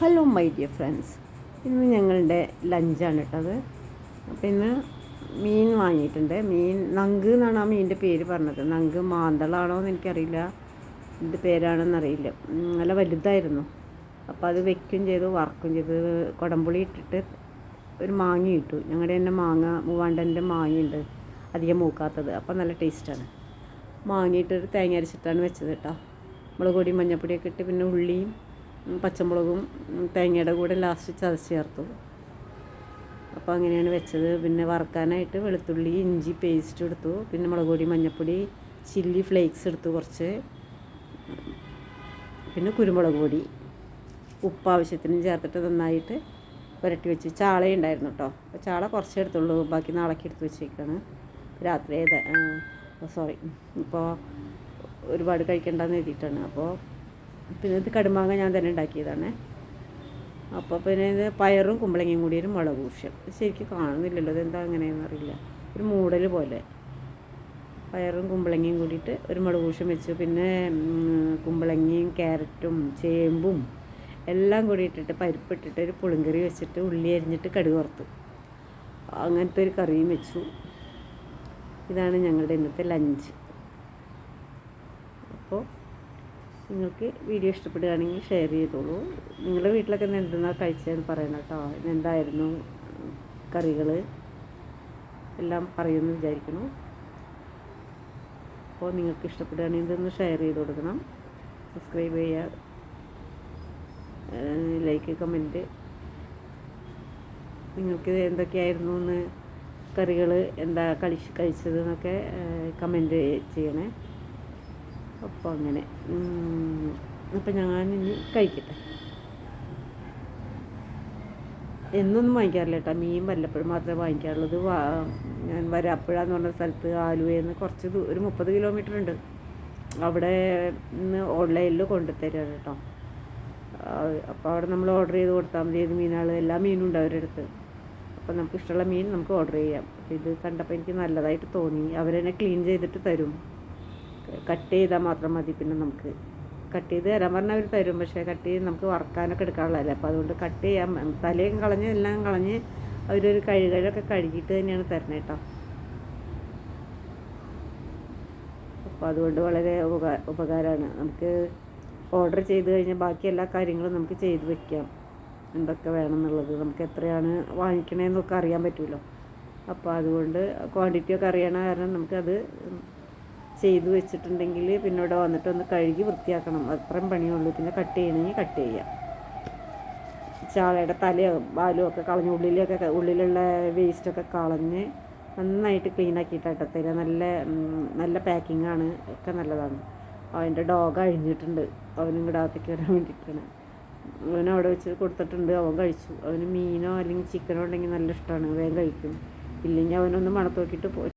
Hello my dear friends ഇന്ന് ഞങ്ങളുടെ ലഞ്ചാണ് ഇട്ടത് അപ്പോൾ ഇന്ന് മീൻ വാങ്ങിയിട്ടുണ്ട്. മീൻ നങ്ക് എന്നാണ് ആ മീനിന്റെ പേര് പറഞ്ഞത്. നങ്ക് മാന്തളാണോ എന്ന് എനിക്കറിയില്ല. എന്ത് പേരാണെന്നറിയില്ല നല്ല വലുതായിരുന്നു. അപ്പോൾ അത് വെക്കും ചെയ്തു വറക്കും ചെയ്തു. കുടംപുളി ഇട്ടിട്ട് ഒരു മാങ്ങ ഇട്ടു. ഞങ്ങളുടെ തന്നെ മാങ്ങ മൂവാണ്ടന്റെ മാങ്ങയുണ്ട് അധികം മൂക്കാത്തത്. അപ്പോൾ നല്ല ടേസ്റ്റാണ്. മാങ്ങിയിട്ടൊരു തേങ്ങ അരച്ചിട്ടാണ് വെച്ചത് കേട്ടോ മുളക് പൊടി മഞ്ഞപ്പൊടിയൊക്കെ ഇട്ട് പിന്നെ ഉള്ളിയും പച്ചമുളകും തേങ്ങയുടെ കൂടെ ലാസ്റ്റ് ചതച്ച് ചേർത്തു. അപ്പോൾ അങ്ങനെയാണ് വെച്ചത്. പിന്നെ വറുക്കാനായിട്ട് വെളുത്തുള്ളി ഇഞ്ചി പേസ്റ്റ് എടുത്തു. പിന്നെ മുളക് പൊടി മഞ്ഞൾപ്പൊടി ചില്ലി ഫ്ലേക്സ് എടുത്തു കുറച്ച്. പിന്നെ കുരുമുളക് പൊടി. ഉപ്പ് ആവശ്യത്തിന് ചേർത്തിട്ട് നന്നായിട്ട് പുരട്ടി വെച്ച് ചാളയുണ്ടായിരുന്നു കേട്ടോ അപ്പോൾ ചാള കുറച്ചേ എടുത്തുള്ളൂ. ബാക്കി നാളേക്ക് എടുത്ത് വെച്ചേക്കാണ്. രാത്രി സോറി ഇപ്പോൾ ഒരുപാട് കഴിക്കേണ്ടെന്ന് എഴുതിയിട്ടാണ്. അപ്പോൾ പിന്നെ ഇത് കടുമാങ്ങ ഞാൻ തന്നെ ഉണ്ടാക്കിയതാണ്. അപ്പോൾ പിന്നെ ഇത് പയറും കുമ്പളങ്ങയും കൂടി ഒരു മുളക് ഊഷ്യം ശരിക്കും കാണുന്നില്ലല്ലോ ഇതെന്താ അങ്ങനെയെന്ന് അറിയില്ല. ഒരു മൂടൽ പോലെ. പയറും കുമ്പളങ്ങയും കൂടിയിട്ട് ഒരു മുളക് ഊഷ്യം വെച്ചു. പിന്നെ കുമ്പളങ്ങയും ക്യാരറ്റും ചേമ്പും എല്ലാം കൂടി ഇട്ടിട്ട് പരിപ്പിട്ടിട്ട് ഒരു പുളിങ്കറി വെച്ചിട്ട് ഉള്ളി അരിഞ്ഞിട്ട് കടുക് വറുത്തു. അങ്ങനത്തെ ഒരു കറിയും വെച്ചു. ഇതാണ് ഞങ്ങളുടെ ഇന്നത്തെ ലഞ്ച്. അപ്പോൾ നിങ്ങൾക്ക് വീഡിയോ ഇഷ്ടപ്പെടുകയാണെങ്കിൽ ഷെയർ ചെയ്തോളൂ. നിങ്ങളുടെ വീട്ടിലൊക്കെ ഇന്ന് എന്തെന്നാ കഴിച്ചതെന്ന് പറയണം കേട്ടോ. എന്തായിരുന്നു കറികൾ? എല്ലാം പറയുമെന്ന് വിചാരിക്കുന്നു. അപ്പോൾ നിങ്ങൾക്ക് ഇഷ്ടപ്പെടുകയാണെങ്കിൽ ഇതൊന്ന് ഷെയർ ചെയ്ത് കൊടുക്കണം. സബ്സ്ക്രൈബ് ചെയ്യുക. Like comment. നിങ്ങൾക്ക് എന്തൊക്കെയായിരുന്നു എന്ന് കറികൾ? എന്താ കഴിച്ച് കഴിച്ചത് എന്നൊക്കെ കമന്റ് ചെയ്യണേ. അപ്പോൾ അങ്ങനെ ഞാൻ ഇനി കഴിക്കട്ടെ. എന്നൊന്നും വാങ്ങിക്കാറില്ല കേട്ടോ. മീൻ വല്ലപ്പോഴും മാത്രമേ വാങ്ങിക്കാറുള്ളൂ. ഇത് വാ ഞാൻ വരാപ്പുഴ എന്ന് പറഞ്ഞ സ്ഥലത്ത് ആലുവയിൽ നിന്ന് കുറച്ച് ഒരു മുപ്പത് കിലോമീറ്റർ ഉണ്ട്. അവിടെ നിന്ന് ഓൺലൈനിൽ കൊണ്ടുതരാണ് കേട്ടോ. അപ്പോൾ അവിടെ നമ്മൾ ഓർഡർ ചെയ്ത് കൊടുത്താൽ മതി. ഏത് മീനാൾ എല്ലാ മീനും ഉണ്ട് അവരുടെ അടുത്ത്. അപ്പോൾ നമുക്ക് ഇഷ്ടമുള്ള മീൻ നമുക്ക് ഓർഡർ ചെയ്യാം. അപ്പോൾ ഇത് കണ്ടപ്പോൾ എനിക്ക് നല്ലതായിട്ട് തോന്നി. അവരെന്നെ ക്ലീൻ ചെയ്തിട്ട് തരും. കട്ട് ചെയ്താൽ മാത്രം മതി. പിന്നെ നമുക്ക് കട്ട് ചെയ്ത് തരാൻ പറഞ്ഞാൽ തരും. പക്ഷേ കട്ട് ചെയ്ത് നമുക്ക് വറക്കാനൊക്കെ എടുക്കാനുള്ളതല്ലേ. അപ്പോൾ അതുകൊണ്ട് കട്ട് ചെയ്യാൻ തലയും കളഞ്ഞ് എല്ലാം കളഞ്ഞ് അവരൊരു കഴുകലൊക്കെ കഴുകിയിട്ട് തന്നെയാണ് തരണേ കേട്ടോ. അപ്പോൾ അതുകൊണ്ട് വളരെ ഉപകാ ഉപകാരമാണ്. നമുക്ക് ഓർഡർ ചെയ്ത് കഴിഞ്ഞാൽ ബാക്കി എല്ലാ കാര്യങ്ങളും നമുക്ക് ചെയ്ത് വെക്കാം. എന്തൊക്കെ വേണമെന്നുള്ളത്. നമുക്ക് എത്രയാണ് വാങ്ങിക്കണേന്നൊക്കെ അറിയാൻ പറ്റുമല്ലോ അപ്പോൾ അതുകൊണ്ട് ക്വാണ്ടിറ്റി ഒക്കെ അറിയണ കാരണം നമുക്കത് ചെയ്ത് വെച്ചിട്ടുണ്ടെങ്കിൽ പിന്നെ ഇവിടെ വന്നിട്ട് ഒന്ന് കഴുകി വൃത്തിയാക്കണം. അത്രയും പണിയുള്ളൂ. പിന്നെ കട്ട് ചെയ്യണമെങ്കിൽ കട്ട് ചെയ്യാം. ചാളയുടെ തലയോ ബാലും ഒക്കെ കളഞ്ഞ് ഉള്ളിലൊക്കെ ഉള്ളിലുള്ള വേസ്റ്റൊക്കെ കളഞ്ഞ് നന്നായിട്ട് ക്ലീൻ ആക്കിയിട്ടാട്ടോ തരിക. നല്ല നല്ല പാക്കിംഗ് ആണ്. ഒക്കെ നല്ലതാണ്. അവന്റെ ഡോഗ് അഴിഞ്ഞിട്ടുണ്ട്. അവനും കൂടെ അകത്തേക്ക് വരാൻ വേണ്ടിയിട്ടാണ്. അവൻ അവിടെ വെച്ച് കൊടുത്തിട്ടുണ്ട്. അവൻ കഴിച്ചു. അവന് മീനോ അല്ലെങ്കിൽ ചിക്കനോ ഉണ്ടെങ്കിൽ നല്ല ഇഷ്ടമാണ്. വേഗം കഴിക്കും. ഇല്ലെങ്കിൽ അവനൊന്ന് മണത്ത് നോക്കിയിട്ട് പോ